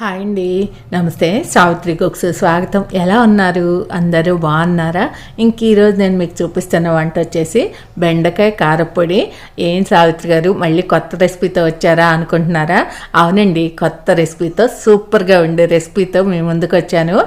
Hi అండి. నమస్తే. Savitri cooks స్వాగతం. ఎలా ఉన్నారు? అందరూ బాగున్నారా? ఇంక ఈరోజు నేను మీకు చూపిస్తున్న వంట వచ్చేసి బెండకాయ కారపొడి. ఏం సావిత్రి గారు మళ్ళీ కొత్త రెసిపీతో వచ్చారా అనుకుంటున్నారా? అవునండి. కొత్త రెసిపీతో సూపర్గా ఉండే రెసిపీతో మీ ముందుకు వచ్చాను.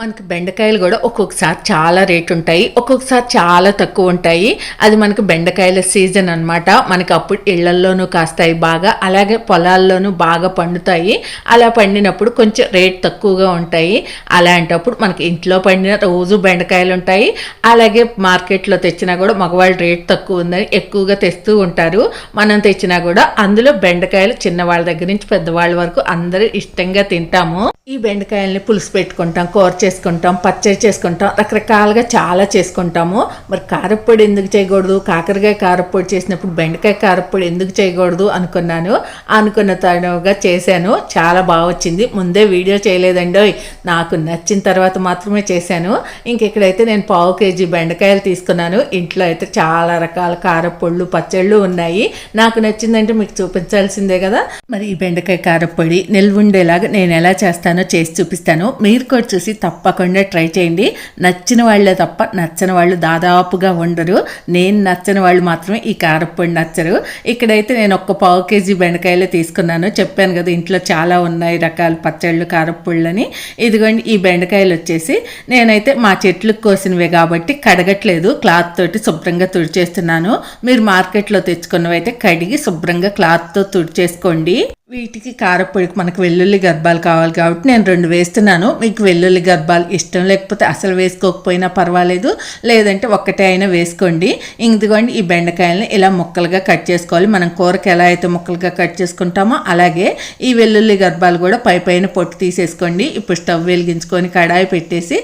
మనకి బెండకాయలు కూడా ఒక్కొక్కసారి చాలా రేట్ ఉంటాయి ఒక్కొక్కసారి చాలా తక్కువ ఉంటాయి. అది మనకు బెండకాయల సీజన్ అన్నమాట. మనకి అప్పుడు ఇళ్ళల్లోనూ కాస్తాయి బాగా అలాగే పొలాల్లోనూ బాగా పండుతాయి. అలా పండినప్పుడు కొంచెం రేట్ తక్కువగా ఉంటాయి. అలాంటప్పుడు మనకి ఇంట్లో పండిన రోజు బెండకాయలు ఉంటాయి. అలాగే మార్కెట్లో తెచ్చినా కూడా మగవాళ్ళు రేట్ తక్కువ ఉందని ఎక్కువగా తెస్తూ ఉంటారు. మనం తెచ్చినా కూడా అందులో బెండకాయలు చిన్నవాళ్ళ దగ్గర నుంచి పెద్దవాళ్ళ వరకు అందరూ ఇష్టంగా తింటాము. ఈ బెండకాయల్ని పులుసు పెట్టుకుంటాం కూర చేసుకుంటాం పచ్చడి చేసుకుంటాం రకరకాలుగా చాలా చేసుకుంటాము. మరి కారప్పొడి ఎందుకు చేయకూడదు? కాకరకాయ కారప్పొడి చేసినప్పుడు బెండకాయ కారప్పొడి ఎందుకు చేయకూడదు అనుకున్నాను. అనుకున్న తనుగా చేశాను. చాలా బాగా వచ్చింది. ముందే వీడియో చేయలేదండి. నాకు నచ్చిన తర్వాత మాత్రమే చేశాను. ఇంక ఇక్కడైతే నేను పావు కేజీ బెండకాయలు తీసుకున్నాను. ఇంట్లో అయితే చాలా రకాల కారప్పొళ్ళు పచ్చళ్ళు ఉన్నాయి. నాకు నచ్చిందంటే మీకు చూపించాల్సిందే కదా. మరి ఈ బెండకాయ కారప్పొడి నిల్వ ఉండేలాగా నేను ఎలా చేస్తానో చేసి చూపిస్తాను. మీరు కూడా చూసి తప్పకుండా ట్రై చేయండి. నచ్చిన వాళ్ళే తప్ప నచ్చని వాళ్ళు దాదాపుగా ఉండరు. నేను నచ్చని వాళ్ళు మాత్రమే ఈ కారప్పొడి నచ్చరు. ఇక్కడైతే నేను ఒక్క పావు కేజీ బెండకాయలు తీసుకున్నాను. చెప్పాను కదా ఇంట్లో చాలా ఉన్నాయి రకాల పచ్చళ్ళు కారప్పొళ్ళని. ఇదిగోండి ఈ బెండకాయలు వచ్చేసి నేనైతే మా చెట్లకు కోసినవే కాబట్టి కడగట్లేదు. క్లాత్ తోటి శుభ్రంగా తుడిచేస్తున్నాను. మీరు మార్కెట్లో తెచ్చుకున్నవి అయితే కడిగి శుభ్రంగా క్లాత్తో తుడిచేసుకోండి. వీటికి కారపొడికి మనకు వెల్లుల్లి గర్భాలు కావాలి కాబట్టి నేను రెండు వేస్తున్నాను. మీకు వెల్లుల్లి గర్భాలు ఇష్టం లేకపోతే అసలు వేసుకోకపోయినా పర్వాలేదు. లేదంటే ఒక్కటే అయినా వేసుకోండి. ఇందుకోండి ఈ బెండకాయలని ఇలా ముక్కలుగా కట్ చేసుకోవాలి. మనం కూరకి ఎలా అయితే ముక్కలుగా కట్ చేసుకుంటామో అలాగే ఈ వెల్లుల్లి గర్భాలు కూడా పై పైన పొట్టు తీసేసుకోండి. ఇప్పుడు స్టవ్ వెలిగించుకొని కడాయి పెట్టేసి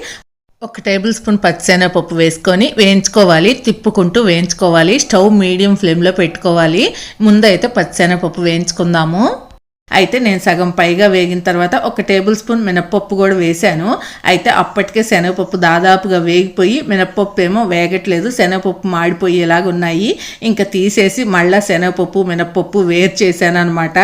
ఒక టేబుల్ స్పూన్ పచ్చిశనగపప్పు వేసుకొని వేయించుకోవాలి. తిప్పుకుంటూ వేయించుకోవాలి. స్టవ్ మీడియం ఫ్లేమ్లో పెట్టుకోవాలి. ముందైతే పచ్చిశనగపప్పు వేయించుకుందాము. అయితే నేను సగం పైగా వేగిన తర్వాత ఒక టేబుల్ స్పూన్ మినప్పప్పు కూడా వేశాను. అయితే అప్పటికే శనగపప్పు దాదాపుగా వేగిపోయి మినప్పప్పు ఏమో వేగట్లేదు శనగపప్పు మాడిపోయేలాగా ఉన్నాయి. ఇంకా తీసేసి మళ్ళీ శనగపప్పు మినప్పప్పు వేరు చేశాను అనమాట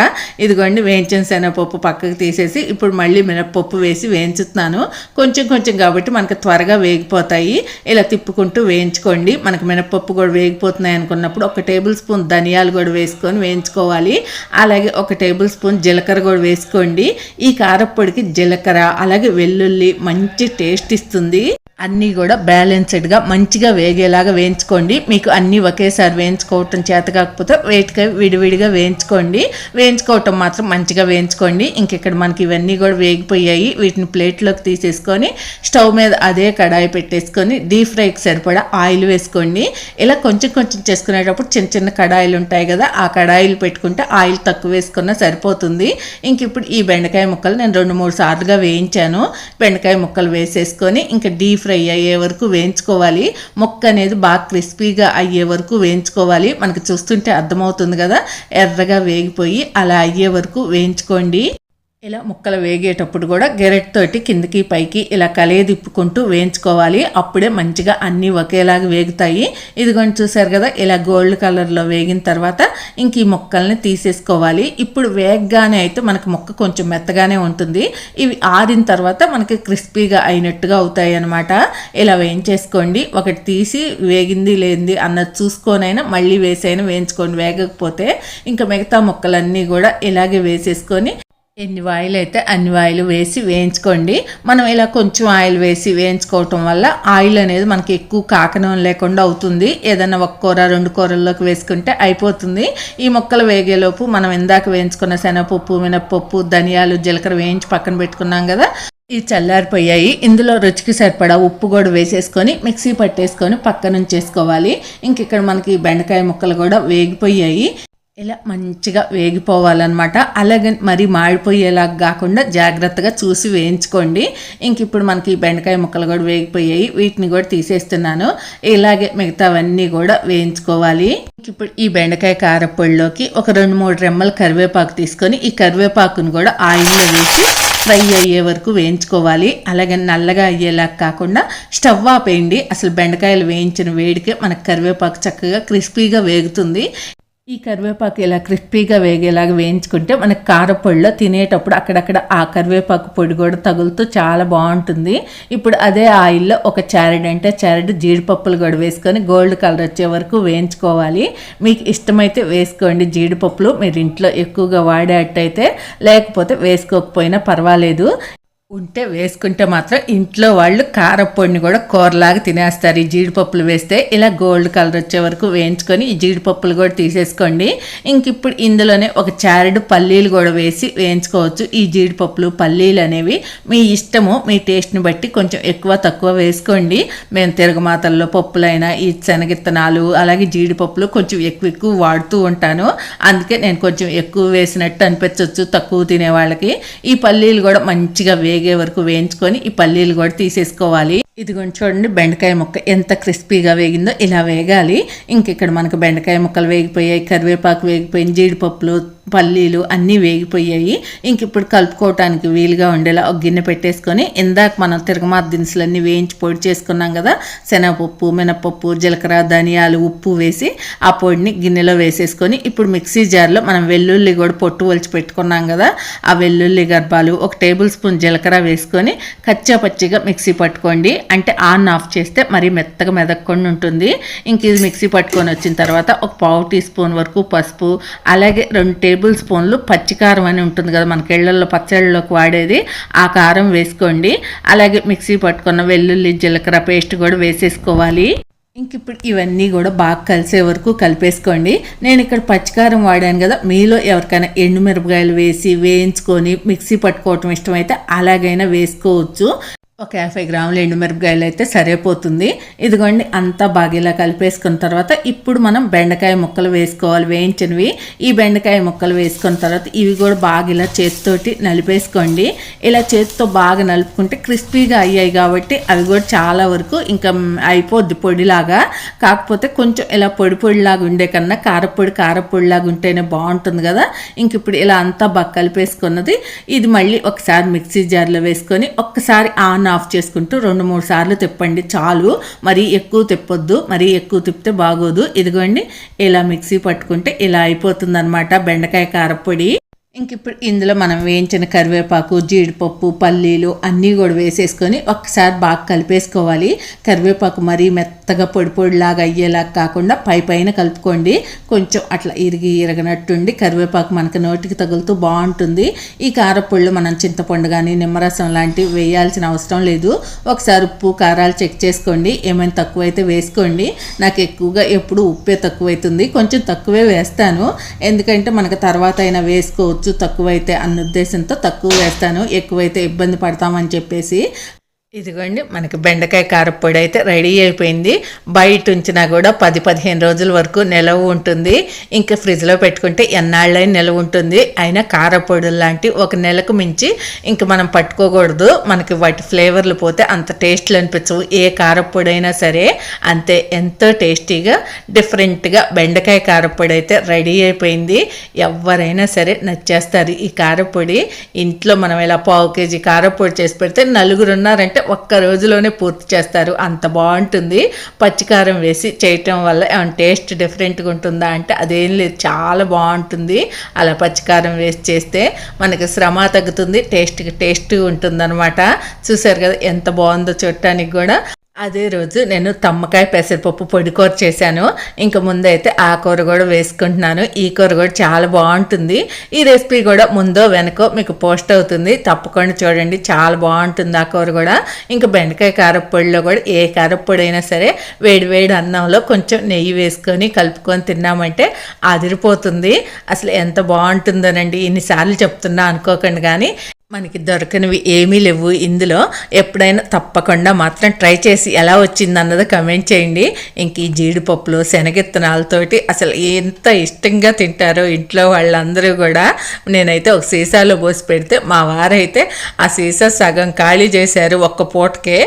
ఇదిగోండి వేయించిన శనగపప్పు పక్కకు తీసేసి ఇప్పుడు మళ్ళీ మినప్పప్పు వేసి వేయించుతున్నాను. కొంచెం కొంచెం కాబట్టి మనకు త్వరగా వేగిపోతాయి. ఇలా తిప్పుకుంటూ వేయించుకోండి. మనకు మినప్పప్పు కూడా వేగిపోతున్నాయి అనుకున్నప్పుడు ఒక టేబుల్ స్పూన్ ధనియాలు కూడా వేసుకొని వేయించుకోవాలి. అలాగే ఒక టేబుల్ స్పూన్ జీలకర్ర కూడా వేసుకోండి. ఈ కారప్పొడికి జీలకర్ర అలాగే వెల్లుల్లి మంచి టేస్ట్ ఇస్తుంది. అన్నీ కూడా బ్యాలెన్స్డ్గా మంచిగా వేగేలాగా వేయించుకోండి. మీకు అన్నీ ఒకేసారి వేయించుకోవటం చేత కాకపోతే వేటికాయ విడివిడిగా వేయించుకోండి. వేయించుకోవటం మాత్రం మంచిగా వేయించుకోండి. ఇంకెక్కడ మనకి ఇవన్నీ కూడా వేగిపోయాయి. వీటిని ప్లేట్లోకి తీసేసుకొని స్టవ్ మీద అదే కడాయి పెట్టేసుకొని డీప్ ఫ్రైకి సరిపడా ఆయిల్ వేసుకోండి. ఇలా కొంచెం కొంచెం చేసుకునేటప్పుడు చిన్న చిన్న కడాయిలు ఉంటాయి కదా ఆ కడాయిలు పెట్టుకుంటే ఆయిల్ తక్కువ వేసుకున్నా సరిపోతుంది. ఇంక ఇప్పుడు ఈ బెండకాయ ముక్కలు నేను రెండు మూడు సార్లుగా వేయించాను. బెండకాయ ముక్కలు వేసేసుకొని ఇంకా డీప్ ఫ్రై అయ్యే వరకు వేయించుకోవాలి. ముక్క అనేది బాగా క్రిస్పీగా అయ్యే వరకు వేయించుకోవాలి. మనకు చూస్తుంటే అర్థమవుతుంది కదా? ఎర్రగా వేగిపోయి అలా అయ్యే వరకు వేయించుకోండి. ఇలా ముక్కలు వేగేటప్పుడు కూడా గెరెట్ తోటి కిందకి పైకి ఇలా కలయదిప్పుకుంటూ వేయించుకోవాలి. అప్పుడే మంచిగా అన్నీ ఒకేలాగా వేగుతాయి. ఇదిగోండి చూసారు కదా ఇలా గోల్డ్ కలర్లో వేగిన తర్వాత ఇంక ఈ ముక్కల్ని తీసేసుకోవాలి. ఇప్పుడు వేగగానే అయితే మనకు ముక్క కొంచెం మెత్తగానే ఉంటుంది. ఇవి ఆరిన తర్వాత మనకి క్రిస్పీగా అయినట్టుగా అవుతాయి అనమాట ఇలా వేయించేసుకోండి. ఒకటి తీసి వేగింది లేనిది అన్నది చూసుకొనైనా మళ్ళీ వేసైనా వేయించుకోండి. వేగకపోతే ఇంకా మిగతా ముక్కలన్నీ కూడా ఇలాగే వేసేసుకొని ఎన్ని ఆయిల్ అయితే అన్ని ఆయిల్ వేసి వేయించుకోండి. మనం ఇలా కొంచెం ఆయిల్ వేసి వేయించుకోవటం వల్ల ఆయిల్ అనేది మనకి ఎక్కువ కాకనం లేకుండా అవుతుంది. ఏదైనా ఒక కూర రెండు కూరల్లోకి వేసుకుంటే అయిపోతుంది. ఈ మొక్కలు వేగేలోపు మనం ఇందాక వేయించుకున్న శనగపప్పు మినప్పప్పు ధనియాలు జీలకర్ర వేయించి పక్కన పెట్టుకున్నాం కదా ఈ చల్లారిపోయాయి. ఇందులో రుచికి సరిపడా ఉప్పు కూడా వేసేసుకొని మిక్సీ పట్టేసుకొని పక్కనుంచేసుకోవాలి. ఇంక ఇక్కడ మనకి బెండకాయ ముక్కలు కూడా వేగిపోయాయి. ఇలా మంచిగా వేగిపోవాలన్నమాట. అలాగే మరి మాడిపోయేలాగా కాకుండా జాగ్రత్తగా చూసి వేయించుకోండి. ఇంక ఇప్పుడు మనకి బెండకాయ ముక్కలు కూడా వేగిపోయాయి. వీటిని కూడా తీసేస్తున్నాను. ఇలాగే మిగతావన్నీ కూడా వేయించుకోవాలి. ఇప్పుడు ఈ బెండకాయ కారపొడిలోకి ఒక రెండు మూడు రెమ్మల కరివేపాకు తీసుకొని ఈ కరివేపాకును కూడా ఆయిల్లో వేసి ఫ్రై అయ్యే వరకు వేయించుకోవాలి. అలాగే నల్లగా అయ్యేలా కాకుండా స్టవ్ ఆపేయండి. అసలు బెండకాయలు వేయించిన వేడికే మనకు కరివేపాకు చక్కగా క్రిస్పీగా వేగుతుంది. ఈ కరివేపాకు ఇలా క్రిస్పీగా వేగేలాగా వేయించుకుంటే మనకి కారపొడిలో తినేటప్పుడు అక్కడక్కడ ఆ కరివేపాకు పొడి కూడా తగులుతూ చాలా బాగుంటుంది. ఇప్పుడు అదే ఆయిల్లో ఒక చారెడ్ అంటే చారెడ్ జీడిపప్పులు కూడా వేసుకొని గోల్డ్ కలర్ వచ్చే వరకు వేయించుకోవాలి. మీకు ఇష్టమైతే వేసుకోండి జీడిపప్పులు. మీరు ఇంట్లో ఎక్కువగా వాడేటైతే లేకపోతే వేసుకోకపోయినా పర్వాలేదు. ఉంటే వేసుకుంటే మాత్రం ఇంట్లో వాళ్ళు కారపొడిని కూడా కూరలాగా తినేస్తారు. ఈ జీడిపప్పులు వేస్తే ఇలా గోల్డ్ కలర్ వచ్చే వరకు వేయించుకొని ఈ జీడిపప్పులు కూడా తీసేసుకోండి. ఇంక ఇప్పుడు ఇందులోనే ఒక చారెడు పల్లీలు కూడా వేసి వేయించుకోవచ్చు. ఈ జీడిపప్పులు పల్లీలు అనేవి మీ ఇష్టము మీ టేస్ట్ని బట్టి కొంచెం ఎక్కువ తక్కువ వేసుకోండి. మేము తిరగమాతల్లో పప్పులైనా ఈ శనగిత్తనాలు అలాగే జీడిపప్పులు కొంచెం ఎక్కువ ఎక్కువ వాడుతూ ఉంటాను. అందుకే నేను కొంచెం ఎక్కువ వేసినట్టు అనిపించవచ్చు తక్కువ తినే వాళ్ళకి ఈ పల్లీలు కూడా మంచిగా వేగి వేగే వరకు వేయించుకొని ఈ పల్లీలు కూడా తీసేసుకోవాలి. ఇదిగోండి చూడండి బెండకాయ ముక్క ఎంత క్రిస్పీగా వేగిందో ఇలా వేగాలి. ఇంక ఇక్కడ మనకు బెండకాయ ముక్కలు వేగిపోయాయి కరివేపాకు వేగిపోయింది జీడిపప్పులు పల్లీలు అన్నీ వేగిపోయాయి. ఇంక ఇప్పుడు కలుపుకోవటానికి వీలుగా ఉండేలా ఒక గిన్నె పెట్టేసుకొని ఇందాక మనం తిరగమాత దినుసులన్నీ వేయించి పొడి చేసుకున్నాం కదా శనగపప్పు మినపప్పు జీలకర్ర ధనియాలు ఉప్పు వేసి ఆ పొడిని గిన్నెలో వేసేసుకొని ఇప్పుడు మిక్సీ జార్లో మనం వెల్లుల్లి కూడా పొట్టు వలిచి పెట్టుకున్నాం కదా ఆ వెల్లుల్లి గర్భాలు ఒక టేబుల్ స్పూన్ జీలకర్ర వేసుకొని కచ్చా పచ్చిగా మిక్సీ పట్టుకోండి. అంటే ఆన్ ఆఫ్ చేస్తే మరీ మెత్తగా మెదక్కుండా ఉంటుంది. ఇంక ఇది మిక్సీ పట్టుకొని వచ్చిన తర్వాత ఒక పావు టీ స్పూన్ వరకు పసుపు అలాగే రెండు టేబుల్ స్పూన్లు పచ్చికారం అని ఉంటుంది కదా మనకి ఇళ్ళలో పచ్చళ్ళలోకి వాడేది ఆ కారం వేసుకోండి. అలాగే మిక్సీ పట్టుకున్న వెల్లుల్లి జీలకర్ర పేస్ట్ కూడా వేసేసుకోవాలి. ఇంక ఇప్పుడు ఇవన్నీ కూడా బాగా కలిసే వరకు కలిపేసుకోండి. నేను ఇక్కడ పచ్చికారం వాడాను కదా మీలో ఎవరికైనా ఎండుమిరపకాయలు వేసి వేయించుకొని మిక్సీ పట్టుకోవటం ఇష్టమైతే అలాగైనా వేసుకోవచ్చు. ఒక యాభై గ్రాములు ఎండుమిరపకాయలు అయితే సరిపోతుంది. ఇదిగోండి అంతా బాగా ఇలా కలిపేసుకున్న తర్వాత ఇప్పుడు మనం బెండకాయ ముక్కలు వేసుకోవాలి వేయించినవి. ఈ బెండకాయ ముక్కలు వేసుకున్న తర్వాత ఇవి కూడా బాగా ఇలా చేతితోటి నలిపేసుకోండి. ఇలా చేతితో బాగా నలుపుకుంటే క్రిస్పీగా అయ్యాయి కాబట్టి అవి కూడా చాలా వరకు ఇంకా అయిపోద్ది పొడిలాగా. కాకపోతే కొంచెం ఇలా పొడి పొడిలాగా ఉండే కన్నా కారపొడి కారపొడిలాగా ఉంటేనే బాగుంటుంది కదా. ఇంక ఇప్పుడు ఇలా అంతా బాగా కలిపేసుకున్నది. ఇది మళ్ళీ ఒకసారి మిక్సీ జార్లో వేసుకొని ఒక్కసారి ఆన్ ఆఫ్ చేసుకుంటూ రెండు మూడు సార్లు తిప్పండి. చాలు. మరీ ఎక్కువ తిప్పొద్దు. మరీ ఎక్కువ తిప్పితే బాగోదు. ఇదిగోండి ఇలా మిక్సీ పట్టుకుంటే ఇలా అయిపోతుందన్నమాట బెండకాయ కారపొడి. ఇంక ఇప్పుడు ఇందులో మనం వేయించిన కరివేపాకు జీడిపప్పు పల్లీలు అన్నీ కూడా వేసేసుకొని ఒకసారి బాగా కలిపేసుకోవాలి. కరివేపాకు మరీ మెత్తగా పొడి పొడిలాగా అయ్యేలాగా కాకుండా పై పైన కలుపుకోండి. కొంచెం అట్లా ఇరిగి ఇరగనట్టుండి కరివేపాకు మనకు నోటికి తగులుతూ బాగుంటుంది. ఈ కారపొళ్ళు మనం చింతపండు కానీ నిమ్మరసం లాంటివి వేయాల్సిన అవసరం లేదు. ఒకసారి ఉప్పు కారాలు చెక్ చేసుకోండి. ఏమైనా తక్కువైతే వేసుకోండి. నాకు ఎక్కువగా ఎప్పుడు ఉప్పే తక్కువైతుంది. కొంచెం తక్కువే వేస్తాను. ఎందుకంటే మనకు తర్వాత అయినా వేసుకోవచ్చు. ఖర్చు తక్కువైతే అన్న ఉద్దేశంతో తక్కువ వేస్తాను ఎక్కువైతే ఇబ్బంది పడతామని చెప్పేసి ఇదిగోండి మనకి బెండకాయ కారపొడి అయితే రెడీ అయిపోయింది. బయట ఉంచినా కూడా పది పదిహేను రోజుల వరకు నిలవ ఉంటుంది. ఇంకా ఫ్రిడ్జ్లో పెట్టుకుంటే ఎన్నాళ్ళైనా నిలవ ఉంటుంది. అయినా కారపొడి లాంటి ఒక నెలకు మించి ఇంకా మనం పట్టుకోకూడదు. మనకి వాటి ఫ్లేవర్లు పోతే అంత టేస్ట్లు అనిపించవు. ఏ కారపొడి అయినా సరే అంతే ఎంతో టేస్టీగా డిఫరెంట్గా బెండకాయ కారపొడి అయితే రెడీ అయిపోయింది. ఎవరైనా సరే నచ్చేస్తారు ఈ కారపొడి. ఇంట్లో మనం ఇలా పావు కేజీ కారపొడి చేసి పెడితే నలుగురు ఉన్నారంటే ఒక్క రోజులోనే పూర్తి చేస్తారు. అంత బాగుంటుంది. పచ్చికారం వేసి చేయటం వల్ల టేస్ట్ డిఫరెంట్గా ఉంటుందా అంటే అదేం లేదు. చాలా బాగుంటుంది. అలా పచ్చికారం వేసి చేస్తే మనకి శ్రమ తగ్గుతుంది. టేస్ట్ టేస్ట్ ఉంటుందన్నమాట. చూసారు కదా ఎంత బాగుందో చూడటానికి కూడా. అదే రోజు నేను తమ్మకాయ పెసరపప్పు పొడి కూర చేశాను. ఇంకా ముందైతే ఆ కూర కూడా వేసుకుంటున్నాను. ఈ కూర కూడా చాలా బాగుంటుంది. ఈ రెసిపీ కూడా ముందో వెనకో మీకు పోస్ట్ అవుతుంది. తప్పకుండా చూడండి చాలా బాగుంటుంది ఆ కూర కూడా. ఇంకా బెండకాయ కారపొడిలో కూడా ఏ కారపొడి అయినా సరే వేడి వేడి అన్నంలో కొంచెం నెయ్యి వేసుకొని కలుపుకొని తిన్నామంటే అదిరిపోతుంది. అసలు ఎంత బాగుంటుందోనండి. ఇన్నిసార్లు చెప్తున్నా అనుకోకండి కానీ మనకి దొరకనివి ఏమీ లేవు. ఇందులో ఎప్పుడైనా తప్పకుండా మాత్రం ట్రై చేసి ఎలా వచ్చింది అన్నది కమెంట్ చేయండి. ఇంక ఈ జీడిపప్పులు శనగిత్తనాలతోటి అసలు ఎంత ఇష్టంగా తింటారో ఇంట్లో వాళ్ళందరూ కూడా నేనైతే ఒక సీసాలో పోసి పెడితే మా వారైతే ఆ సీసా సగం ఖాళీ చేశారు ఒక్క పూటకే.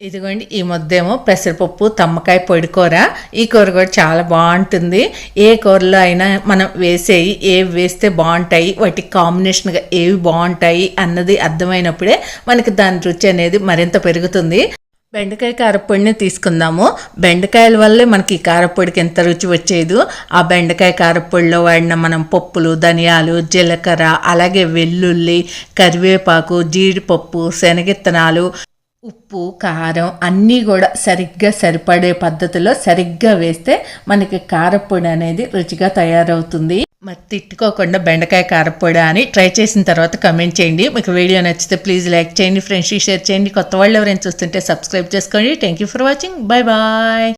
ఇదిగోండి ఈ ముద్దేమో పెసరపప్పు తమ్మకాయ పొడి కూర. ఈ కూర కూడా చాలా బాగుంటుంది. ఏ కూరలో అయినా మనం వేసేవి ఏవి వేస్తే బాగుంటాయి వాటి కాంబినేషన్గా ఏవి బాగుంటాయి అన్నది అర్థమైనప్పుడే మనకి దాని రుచి అనేది మరింత పెరుగుతుంది. బెండకాయ కారపొడిని తీసుకుందాము. బెండకాయల వల్లే మనకి ఈ కారపొడికి ఎంత రుచి వచ్చేదో? ఆ బెండకాయ కారపొడిలో వాడిన మనం పప్పులు ధనియాలు జీలకర్ర అలాగే వెల్లుల్లి కరివేపాకు జీడిపప్పు శనగిత్తనాలు ఉప్పు కారం అన్నీ కూడా సరిగ్గా సరిపడే పద్ధతిలో సరిగ్గా వేస్తే మనకి కారపొడి అనేది రుచిగా తయారవుతుంది. మరి తిట్టుకోకుండా బెండకాయ కారపొడి అని ట్రై చేసిన తర్వాత కమెంట్ చేయండి. మీకు వీడియో నచ్చితే ప్లీజ్ లైక్ చేయండి ఫ్రెండ్స్కి షేర్ చేయండి. కొత్త వాళ్ళు ఎవరైనా చూస్తుంటే సబ్స్క్రైబ్ చేసుకోండి. Thank you for watching bye bye